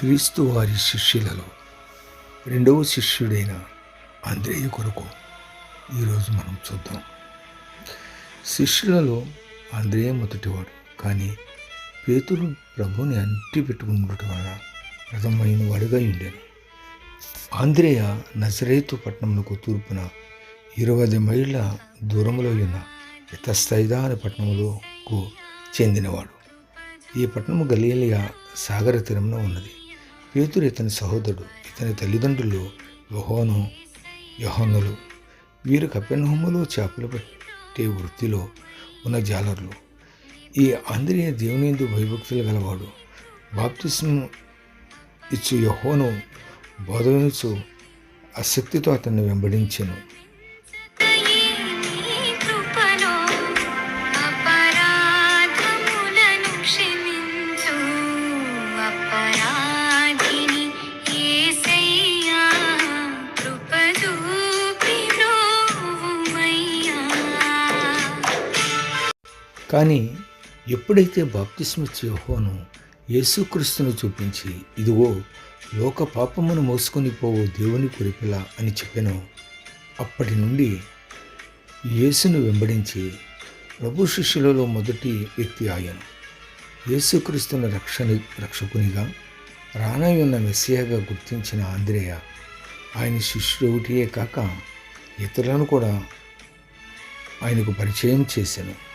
క్రీస్తు వారి శిష్యులలో రెండవ శిష్యుడైన ఆంధ్రేయ కొరకు ఈరోజు మనం చూద్దాం. శిష్యులలో ఆంధ్రేయ మొదటివాడు కానీ పేతురు ప్రభుని అంటి పెట్టుకున్నట్టు వలన ప్రథమైన వాడుగా ఉండేను ఆంధ్రేయ నజరేతు పట్టణమునకు తూర్పున ఇరవై మైళ్ళ దూరంలో ఉన్న ఇతస్థైదా అనే పట్టణములకు చెందినవాడు. ఈ పట్టణము గలీలియా సాగర తీరంలో ఉన్నది. పేతురు ఇతని సహోదరుడు ఇతని తల్లిదండ్రులు యహోను యహోనులు వీరు కపెన్హోములో చేపలు పట్టే వృత్తిలో ఉన్న జాలర్లు. ఈ ఆంధ్రీయ దేవునిందు భయభక్తులు గలవాడు బాప్తిస్ము ఇచ్చు యహోను బోధవించు ఆసక్తితో అతన్ని వెంబడించాను. అపరాధములను క్షమించు కానీ ఎప్పుడైతే బాప్తిస్మిచ్చి యెహోవాను యేసుక్రీస్తును చూపించి ఇదిగో లోక పాపమును మోసుకొని పోవు దేవుని కురిపిల అని చెప్పాను. అప్పటి నుండి యేసును వెంబడించి ప్రభు శిష్యులలో మొదటి వ్యక్తి ఆయను. యేసుక్రీస్తుని రక్షణ రక్షకునిగా రానయ్యున్న మెస్సియాగా గుర్తించిన ఆంధ్రేయ ఆయన శిష్యుడు ఒకటియే కాక ఇతరులను కూడా ఆయనకు పరిచయం చేశాను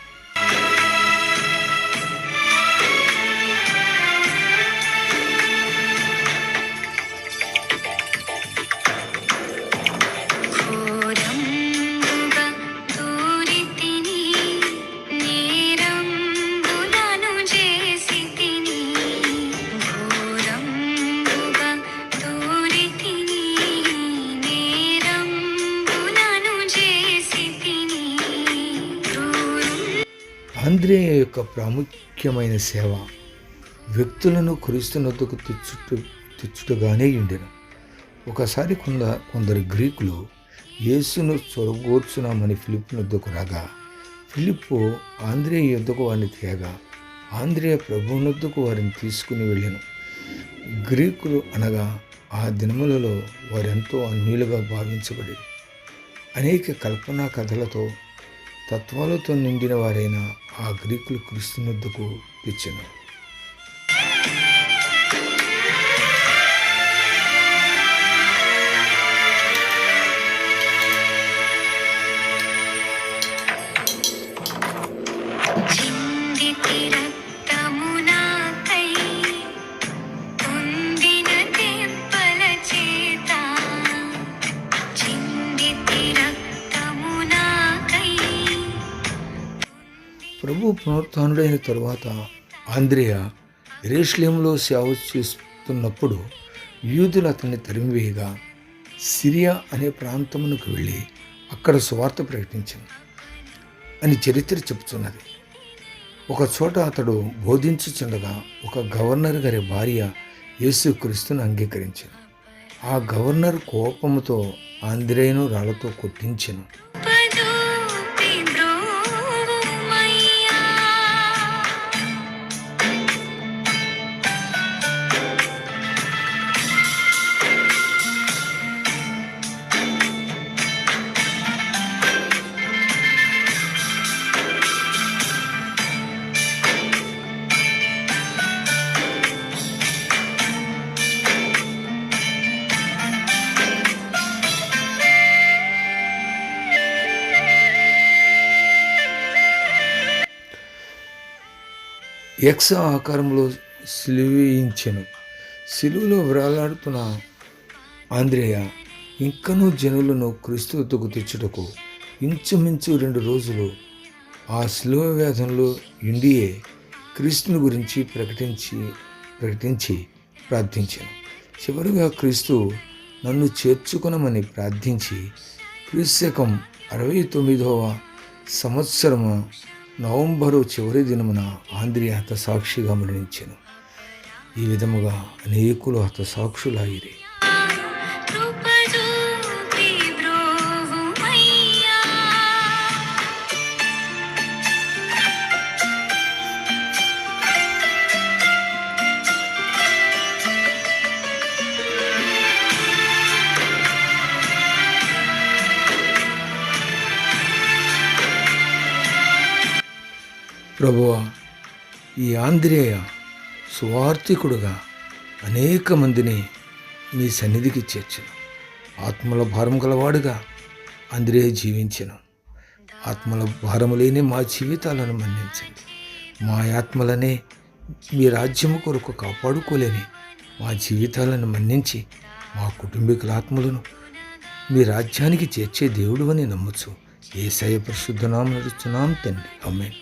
ఆంధ్రేయ యొక్క ప్రాముఖ్యమైన సేవ వ్యక్తులను క్రీస్తునొద్దకు తెచ్చుట తెచ్చుటగానే ఉండెను ఒకసారి కొంద కొందరు గ్రీకులు యేసును చొరగోర్చున్నామని ఫిలిప్ వద్దకు రాగా ఫిలిప్పు ఆంధ్రేయ యుద్ధకు వారిని తేగా ఆంధ్రేయ ప్రభువునొద్దకు వారిని తీసుకుని వెళ్ళాను. గ్రీకులు అనగా ఆ దినములలో వారెంతో అన్యులుగా భావించబడి అనేక కల్పనా కథలతో తత్వాలతో నిండిన వారైన ఆ గ్రీకులు క్రీస్తునొద్దకు తెచ్చెను ప్రభు పునరుత్డైన తరువాత ఆంద్రేయ ఎరేష్లేంలో సేవ చేస్తున్నప్పుడు యూదులు అతన్ని తరిమివేయగా సిరియా అనే ప్రాంతమునకు వెళ్ళి అక్కడ సువార్త ప్రకటించింది. అని చరిత్ర చెబుతున్నది. ఒక చోట అతడు బోధించుచుండగా ఒక గవర్నర్ గారి భార్య యేసుక్రీస్తును అంగీకరించాను. ఆ గవర్నర్ కోపంతో ఆంధ్రేయను రాళ్ళతో కొట్టించాను. ఎక్స్ ఆకారంలో సిలువేయించెను సిలువలో వ్రాలాడుతున్న ఆంధ్రేయ ఇంకనూ జనులను క్రీస్తు తెచ్చుటకు ఇంచుమించు రెండు రోజులు ఆ శిలువ వేదంలో ఇండియే క్రీస్తుని గురించి ప్రకటించి ప్రకటించి ప్రార్థించాను. చివరిగా క్రీస్తు నన్ను చేర్చుకునమని ప్రార్థించి క్రీస్తకం అరవై తొమ్మిదవ సంవత్సరము నవంబరు చివరి దినమున ఆంధ్రియ హతసాక్షిగా మరణించెను. ఈ విధముగా అనేకులు హతసాక్షులాయిరి ప్రభువా ఈ ఆంధ్రేయ స్వార్థికుడుగా అనేక మందిని మీ సన్నిధికి చేర్చను. ఆత్మల భారం గలవాడుగా ఆంధ్రేయ జీవించను. ఆత్మల భారము లేని మా జీవితాలను మన్నించండి. మా ఆత్మలనే మీ రాజ్యము కొరకు కాపాడుకోలేని మా జీవితాలను మన్నించి మా కుటుంబీకుల ఆత్మలను మీ రాజ్యానికి చేర్చే దేవుడు అని నమ్మచ్చు ఏసయ పరిశుద్ధనామం నడుస్తున్నాం తండ్రి. అమ్మే